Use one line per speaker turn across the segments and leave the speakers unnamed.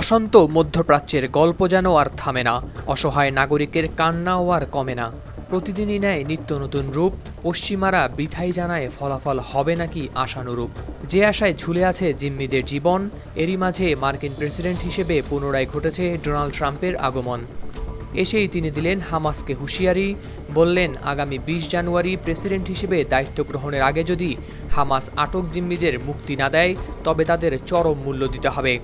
অশান্ত মধ্যপ্রাচ্যের গল্প যেন আর থামে না অসহায় নাগরিকের কান্নাও আর কমে না প্রতিদিনই নেয় নিত্য নতুন রূপ পশ্চিমারা বিথাই জানায় ফলাফল হবে নাকি আশানুরূপ যে আশায় ঝুলে আছে জিম্মিদের জীবন এরই মাঝে মার্কিন প্রেসিডেন্ট হিসেবে পুনরায় ঘটেছে ডোনাল্ড ট্রাম্পের আগমন এসেই তিনি দিলেন হামাসকে হুঁশিয়ারি বললেন আগামী বিশ জানুয়ারি প্রেসিডেন্ট হিসেবে দায়িত্ব গ্রহণের আগে যদি হামাস আটক জিম্মিদের মুক্তি না দেয় তবে তাদের চরম মূল্য দিতে হবে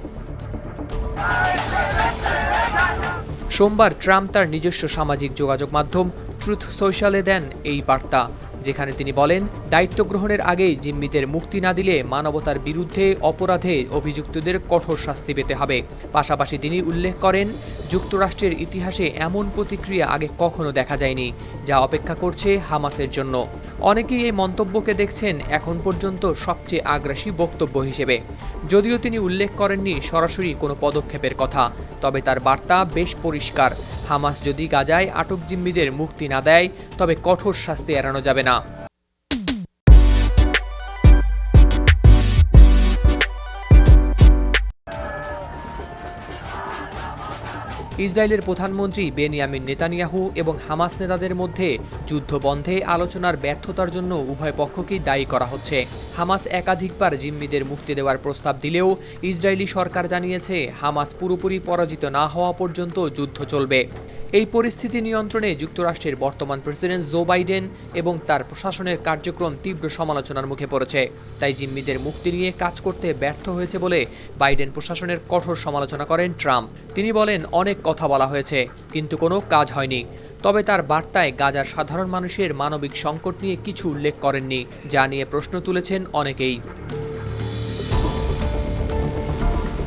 সোমবার ট্রাম্প তার নিজস্ব সামাজিক যোগাযোগ মাধ্যম ট্রুথ সোশ্যালে দেন এই বার্তা যেখানে তিনি বলেন দায়িত্ব গ্রহণের আগেই জিম্মিদের মুক্তি না দিলে মানবতার বিরুদ্ধে অপরাধে অভিযুক্তদের কঠোর শাস্তি পেতে হবে পাশাপাশি তিনি উল্লেখ করেন যুক্তরাষ্ট্রের ইতিহাসে এমন প্রতিক্রিয়া আগে কখনো দেখা যায়নি যা অপেক্ষা করছে হামাসের জন্য অনেকেই এই মন্তব্যকে দেখছেন এখন পর্যন্ত সবচেয়ে আগ্রাসী বক্তব্য হিসেবে যদিও তিনি উল্লেখ করেননি সরাসরি কোনো পদক্ষেপের কথা তবে তার বার্তা বেশ পরিষ্কার হামাস যদি গাজায় আটক জিম্মিদের মুক্তি না দেয় তবে কঠোর শাস্তি এড়ানো যাবে না ইসরায়েলের প্রধানমন্ত্রী বেনিয়ামিন নেতানিয়াহু এবং হামাস নেতাদের মধ্যে যুদ্ধ বন্ধে আলোচনার ব্যর্থতার জন্য উভয় পক্ষকেই দায়ী করা হচ্ছে হামাস একাধিকবার জিম্মিদের মুক্তি দেওয়ার প্রস্তাব দিলেও ইসরায়েলি সরকার জানিয়েছে হামাস পুরোপুরি পরাজিত না হওয়া পর্যন্ত যুদ্ধ চলবে এই পরিস্থিতি নিয়ন্ত্রণে যুক্তরাষ্ট্রের বর্তমান প্রেসিডেন্ট জো বাইডেন এবং তার প্রশাসনের কার্যক্রম তীব্র সমালোচনার মুখে পড়েছে তাই জিম্মিদের মুক্তি নিয়ে কাজ করতে ব্যর্থ হয়েছে বলে বাইডেন প্রশাসনের কঠোর সমালোচনা করেন ট্রাম্প তিনি বলেন অনেক কথা বলা হয়েছে কিন্তু কোনো কাজ হয়নি তবে তার বার্তায় গাজার সাধারণ মানুষের মানবিক সংকট নিয়ে কিছু উল্লেখ করেননি যা নিয়ে প্রশ্ন তুলেছেন অনেকেই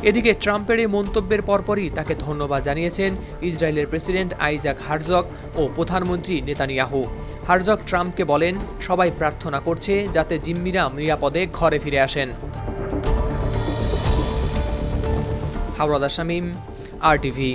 এদিকে ট্রাম্পের এই মন্তব্যের পরপরই তাকে ধন্যবাদ জানিয়েছেন ইসরায়েলের প্রেসিডেন্ট আইজাক হার্জক ও প্রধানমন্ত্রী নেতানিয়াহু হার্জক ট্রাম্পকে বলেন সবাই প্রার্থনা করছে যাতে জিম্মিরা নিরাপদে ঘরে ফিরে আসেন হাওড়াদা শামীম আর টিভি